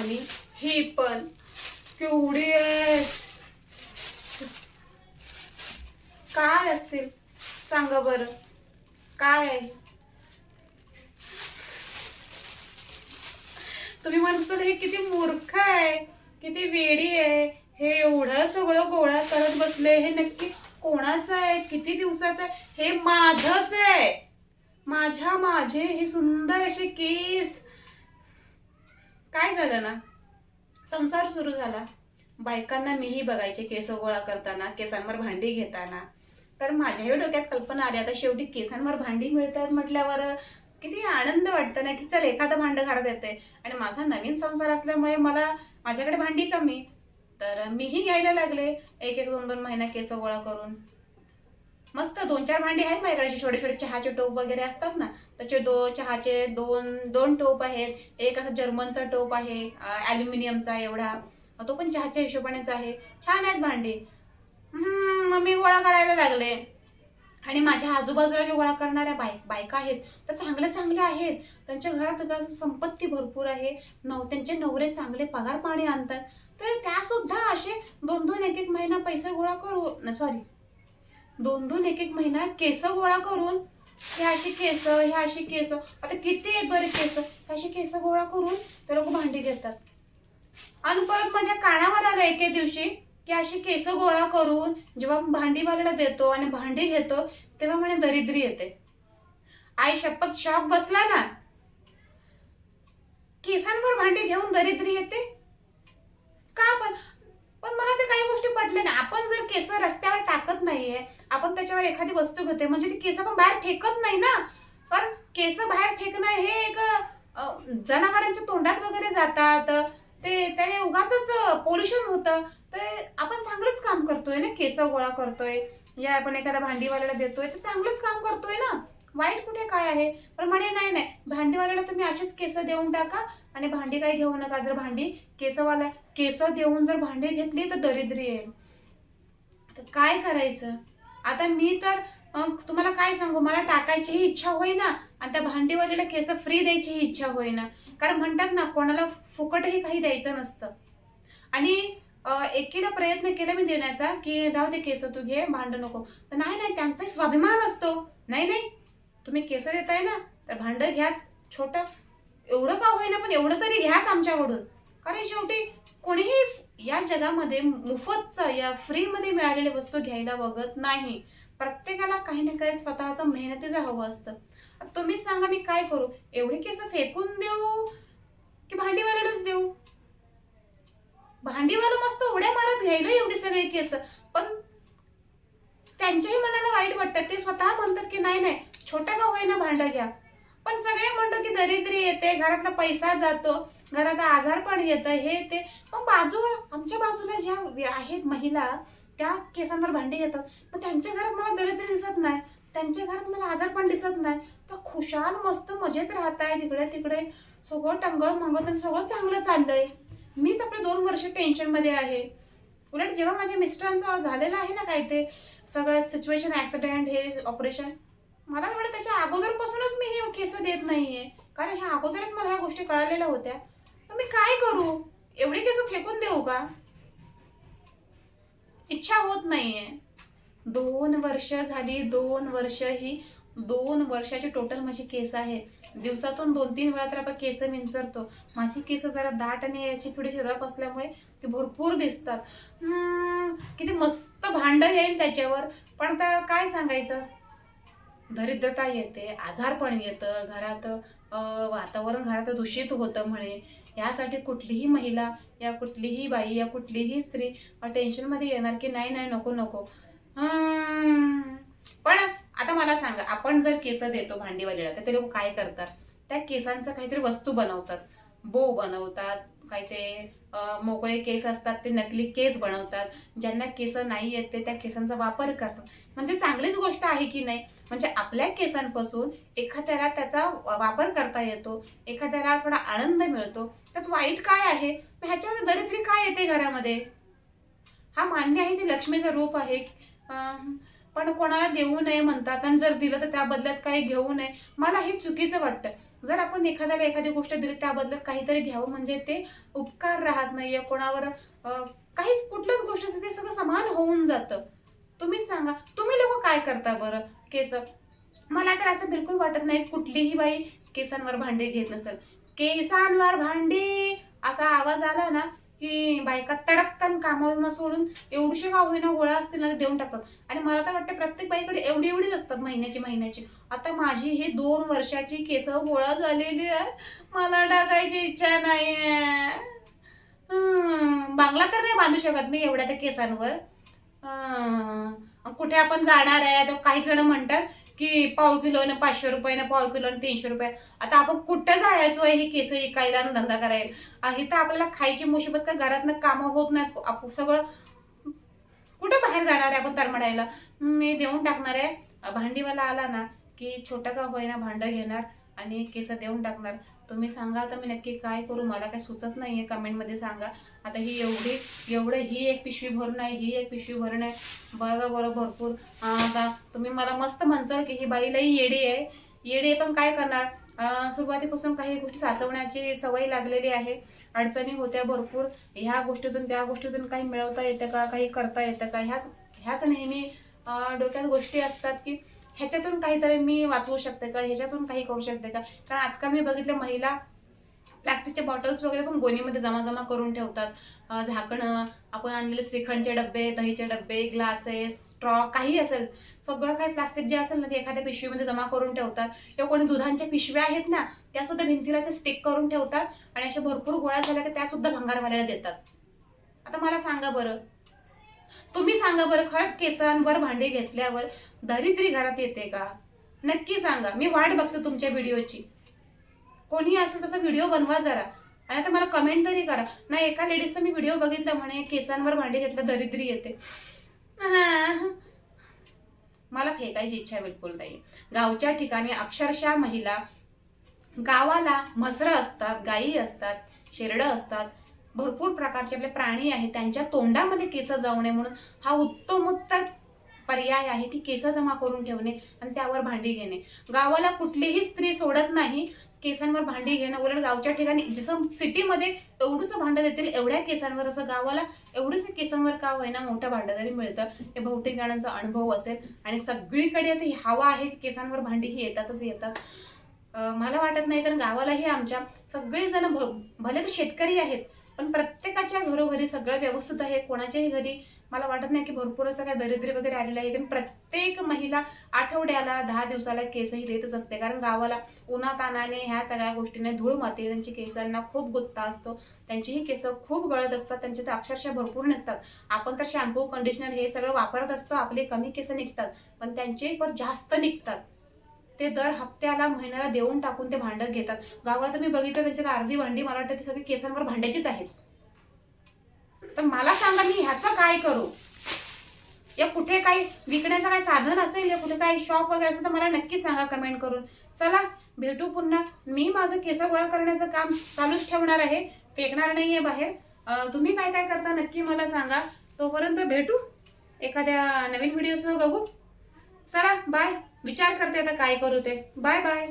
आणि ही पण. केवढी आहे. काय असतील? सांगा बरं. काय आहे? तुम्ही म्हणसाल हे किती मूर्ख आहे. किती वेडी आहे. हे एवढं सगळं गोळा करत बसले. हे नक्की कोणाचं आहे? किती दिवसाचं आहे? हे माझंच आहे. माझ्या माझे हे सुंदर असे केस काय झालं ना? संसार सुरू झाला. बायकांना मीही बघायचे केस गोळा करताना केसांवर भांडी घेताना. तर माझ्याही डोक्यात कल्पना आली. आता शेवटी केसांवर भांडी मिळतात म्हटल्यावर किती आनंद वाटतं ना की चल एखादं भांडं घरात येते आणि माझा नवीन संसार असल्यामुळे मला माझ्याकडे भांडी कमी. तर मीही घ्यायला लागले. एक एक दोन दोन महिना केस गोळा करून. मस्त दोन चार भांडे आहेत माझ्याकडे छोटे छोटे चहाचे टोप वगैरे असतात ना त्याचे दो चहाचे दोन दोन टोप आहेत. एक असं जर्मनचा टोप आहे ॲल्युमिनियमचा एवढा. तो पण चहाच्या हिशोबानेच आहे. छान आहेत भांडे. मग मी गोळा करायला लागले. आणि माझ्या आजूबाजूला जे गोळा करणाऱ्या बाय बायका आहेत त्या चांगल्या चांगल्या आहेत. त्यांच्या घरात संपत्ती भरपूर आहे. नव त्यांचे नवरे चांगले पगार पाणी आणतात. तर त्यासुद्धा असे दोन दोन एक एक महिना पैसे गोळा करू सॉरी दोन दोन एक एक महिना केस गोळा करून हे अशी केस हे अशी केस आता किती आहेत बरे केस? हे अशी केस गोळा करून ते लोक भांडी घेतात. आणि परत माझ्या कानावर आलं एके दिवशी की अशी केस गोळा करून जेव्हा भांडीवाल्याला देतो आणि भांडी घेतो तेव्हा म्हणे दरिद्री येते. आई शपथ शॉक बसला ना? केसांवर भांडी घेऊन दरिद्री येते का पण पण मला ते काही गोष्टी पटल्या ना आपण जर केस रस्त्यावर आहे आपण त्याच्यावर एखादी वस्तू घेते म्हणजे ती केस आपण बाहेर फेकत नाही ना. पण केस बाहेर फेकणं हे एक जनावरांच्या तोंडात वगैरे जातात. ते त्याने उगाच पोल्युशन होतं. तर आपण चांगलंच काम करतोय ना केस गोळा करतोय. या आपण एखाद्या भांडीवाल्याला देतोय तर चांगलंच काम करतोय ना. वाईट कुठे काय आहे? पण म्हणे नाही नाही. भांडीवाल्याला तुम्ही असेच केस देऊन टाका आणि भांडी काही घेऊ नका. जर भांडी केसवाला केस देऊन जर भांडी घेतली तर दरिद्री आहे तर काय करायचं? आता मी तर तुम्हाला काय सांगू? मला टाकायचीही इच्छा होईना आणि त्या भांडीवालीला केस फ्री द्यायचीही इच्छा होईना. कारण म्हणतात ना कोणाला फुकटही काही द्यायचं नसतं. आणि एकीला प्रयत्न केला मी देण्याचा की जाऊ दे केस तू घे भांड नको. तर नाही नाही त्यांचा स्वाभिमान असतो. नाही नाही. तुम्ही केस देताय ना तर भांड घ्याच. छोटं. एवढं का होईना पण एवढं तरी घ्याच आमच्याकडून. कारण शेवटी कोणीही या जगामध्ये मुफतचा या फ्रीमध्ये मिळालेल्या वस्तू घ्यायला बघत नाही. प्रत्येकाला काही ना काही स्वतःचं मेहनतीचं हवं असतं. आता तुम्हीच सांगा मी काय करू? एवढे केस फेकून देऊ की भांडीवाल्यालाच देऊ? भांडीवाला मस्त उड्या मारत घ्यायला एवढी सगळी केस. पण त्यांच्याही मनाला वाईट वाटतं. ते स्वतः म्हणतात की नाही नाही छोटा का होईना भांडा घ्या. पण सगळे म्हणतो की दरिद्री येते घरातला पैसा जातो घरात आजार पण येतं हे ते. मग बाजू आमच्या बाजूला ज्या आहेत महिला त्या केसांवर भांडी घेतात पण त्यांच्या घरात मला दरिद्री दिसत नाही त्यांच्या घरात मला आजार पण दिसत नाही. तर खुशाल मस्त मजेत राहत आहे तिकडे तिकडे. सगळं टंगळ मंगळ तर सगळं चांगलं चाललंय. मीच आपले दोन वर्ष टेन्शनमध्ये आहे. उलट जेव्हा माझ्या मिस्टरांचं झालेलं आहे ना काय ते सगळं सिच्युएशन ॲक्सिडेंट हे ऑपरेशन मला वाटतं त्याच्या अगोदरपासूनच मी हे केस देत नाहीये. कारण ह्या अगोदरच मला ह्या गोष्टी कळालेल्या होत्या. मग मी काय करू? एवढी केस फेकून देऊ का? इच्छा होत नाहीये. दोन वर्ष झाली दोन वर्ष ही दोन वर्षाची टोटल माझी केस आहे. दिवसातून दोन तीन वेळा तर आपण केस विंचरतो. माझी केस जरा दाट आणि याची थोडीशी रफ असल्यामुळे ते भरपूर दिसतात. किती मस्त भांड येईल त्याच्यावर. पण आता काय सांगायचं? दरिद्रता येते आजारपण येतं घरात वातावरण घरात दूषित होतं म्हणे. यासाठी कुठलीही महिला या कुठलीही बाई या कुठलीही स्त्री टेन्शनमध्ये येणार की नाही नाही नको नको. पण आता मला सांगा आपण जर केस देतो भांडीवालीला तर ते लोक काय करतात? त्या केसांचं काहीतरी वस्तू बनवतात. बो बनवतात काही ते मोकळे केस असतात ते नकली केस बनवतात. ज्यांना केस नाही येत ते त्या केसांचा वापर करतात. म्हणजे चांगलीच गोष्ट आहे की नाही? म्हणजे आपल्या केसांपासून एखाद्याला त्याचा वापर करता येतो. एखाद्याला थोडा आनंद मिळतो. त्यात वाईट काय आहे? मग दरिद्री काय येते घरामध्ये? हा मान्य आहे ते लक्ष्मीचं रूप आहे. पण कोणाला देऊ नये म्हणतात. आणि जर दिलं तर त्या बदल्यात काही घेऊ नये. मला हे चुकीचं वाटतं. जर आपण एखाद्याला एखादी गोष्ट दिली त्या बदल्यात काहीतरी घ्यावं म्हणजे ते उपकार राहत नाहीये. कोणावर काहीच कुठल्याच गोष्टीचं ते सगळं समान होऊन जातं. तुम्हीच सांगा. तुम्ही लोक काय करता बरं? केस? मला तर असं बिलकुल वाटत नाही कुठलीही बाई केसांवर भांडी घेत नसेल. केसांवर भांडी! असा आवाज आला ना की बायका तडक्कन कामाविमा सोडून एवढीशी का होईना गोळा असतील ना देऊन टाकतात. आणि मला तर वाटतं प्रत्येक बाईकडे एवढी एवढीच असतात महिन्याची महिन्याची. आता माझी हे दोन वर्षाची केस गोळा झालेली आहे. मला टाकायची इच्छा नाही बांगला तर नाही बांधू शकत मी एवढ्या त्या केसांवर. कुठे आपण जाणार आहे तर काही जण म्हणतात की पाव किलो ना पाचशे रुपये ना पाव किलो ना तीनशे रुपये. आता आपण कुठं जायचो आहे हे केस विकायला आणि धंदा करायला? आहे तर आपल्याला खायची मुशिबत का घरातनं कामं होत नाहीत. आपण सगळं कुठं बाहेर जाणार आहे आपण तरमडायला? मी देऊन टाकणार आहे. भांडीवाला आला ना की छोटं का होईना भांडं घेणार? आणि केस देऊन टाकणार. तुम्ही सांगा आता मी नक्की काय करू मला काय सुचत नाही आहे कमेंटमध्ये सांगा. आता ही एवढी एवढं ही एक पिशवी भरून आहे ही एक पिशवी भरून आहे. बरं बरं भरपूर. आता तुम्ही मला मस्त म्हणसाल की ही बाईलाही येडी आहे. येडी आहे पण काय करणार? सुरुवातीपासून काही गोष्टी साचवण्याची सवय लागलेली आहे. अडचणी होत्या भरपूर. ह्या गोष्टीतून त्या गोष्टीतून काही मिळवता येतं का? काही करता येतं का? ह्याच ह्याच नेहमी डोक्यात गोष्टी असतात की ह्याच्यातून काहीतरी मी वाचवू शकते का? ह्याच्यातून काही करू शकते का? कारण आजकाल मी बघितलं महिला प्लास्टिकच्या बॉटल्स वगैरे पण गोणीमध्ये जमा जमा करून ठेवतात. झाकणं आपण आणलेले श्रीखंडचे डब्बे दहीचे डब्बे ग्लासेस स्ट्रॉ काही असेल. सगळं काही प्लास्टिक जे असेल ना ते एखाद्या पिशवीमध्ये जमा करून ठेवतात. किंवा कोणी दुधांच्या पिशव्या आहेत ना त्या सुद्धा भिंतीला ते स्टिक करून ठेवतात आणि अशा भरपूर गोळ्या झाल्या की त्या सुद्धा भंगारवाल्याला देतात. आता मला सांगा बरं तुम्ही सांगा बरं खरंच केसांवर भांडी घेतल्यावर दरिद्री घरात येते का? नक्की सांगा. मी वाट बघते तुमच्या व्हिडिओची. कोणी असेल तसा व्हिडिओ बनवा जरा. आणि आता मला कमेंट तरी करा. नाही एका लेडीजचा मी व्हिडिओ बघितला म्हणे केसांवर भांडी घेतलं दरिद्री येते. मला फेकायची इच्छा बिलकुल नाही. गावच्या ठिकाणी अक्षरशः महिला गावाला म्हसरं असतात गायी असतात शेरडं असतात. भरपूर प्रकारचे आपले प्राणी आहेत त्यांच्या तोंडामध्ये केस जाऊ नये म्हणून हा उत्तमोत्तर पर्याय आहे की केस जमा करून ठेवणे आणि त्यावर भांडी घेणे. गावाला कुठलीही स्त्री सोडत नाही केसांवर भांडी घेणं. उलट गावच्या ठिकाणी जसं सिटीमध्ये एवढंसं भांडं देतील एवढ्या केसांवर असं गावाला एवढंच केसांवर का होईना मोठं भांडं तरी मिळतं. हे बहुतेक जणांचा अनुभव असेल. आणि सगळीकडे आता हवा आहे केसांवर भांडी ही येतातच येतात. मला वाटत नाही कारण गावालाही आमच्या सगळेजण भ भले तर शेतकरी आहेत पण प्रत्येकाच्या घरोघरी सगळं व्यवस्थित आहे. कोणाच्याही घरी मला वाटत नाही की भरपूर असं काय दरिद्री वगैरे आलेलं आहे. कारण प्रत्येक महिला आठवड्याला दहा दिवसाला केसही देतच असते. कारण गावाला उन्हातानाने ह्या सगळ्या गोष्टीने धूळ माती त्यांची केसांना खूप गुत्ता असतो. त्यांचीही केस खूप गळत असतात. त्यांचे तर अक्षरशः भरपूर निघतात. आपण तर शॅम्पू कंडिशनर हे सगळं वापरत असतो. आपले कमी केस निघतात. पण त्यांचे पण जास्त निघतात. ते दर हप्त्याला महिन्याला देऊन टाकून ते भांडं घेतात. गावाला तर मी बघितलं त्यांच्या अर्धी भांडी मला वाटतं ती सगळी केसांवर भांड्याचीच आहेत. पण मला सांगा मी ह्याचं काय करू? या कुठे काही विकण्याचं काही साधन असेल या कुठे काही शॉप वगैरे असेल तर मला नक्की सांगा कमेंट करून. चला भेटू पुन्हा. मी माझं केस गोळा करण्याचं काम चालूच ठेवणार आहे. फेकणार नाही आहे बाहेर तुम्ही काय काय करता नक्की मला सांगा. तोपर्यंत भेटू. एखाद्या नवीन व्हिडिओसह बघू. चला बाय विचार करते आता काय करू ते. Bye bye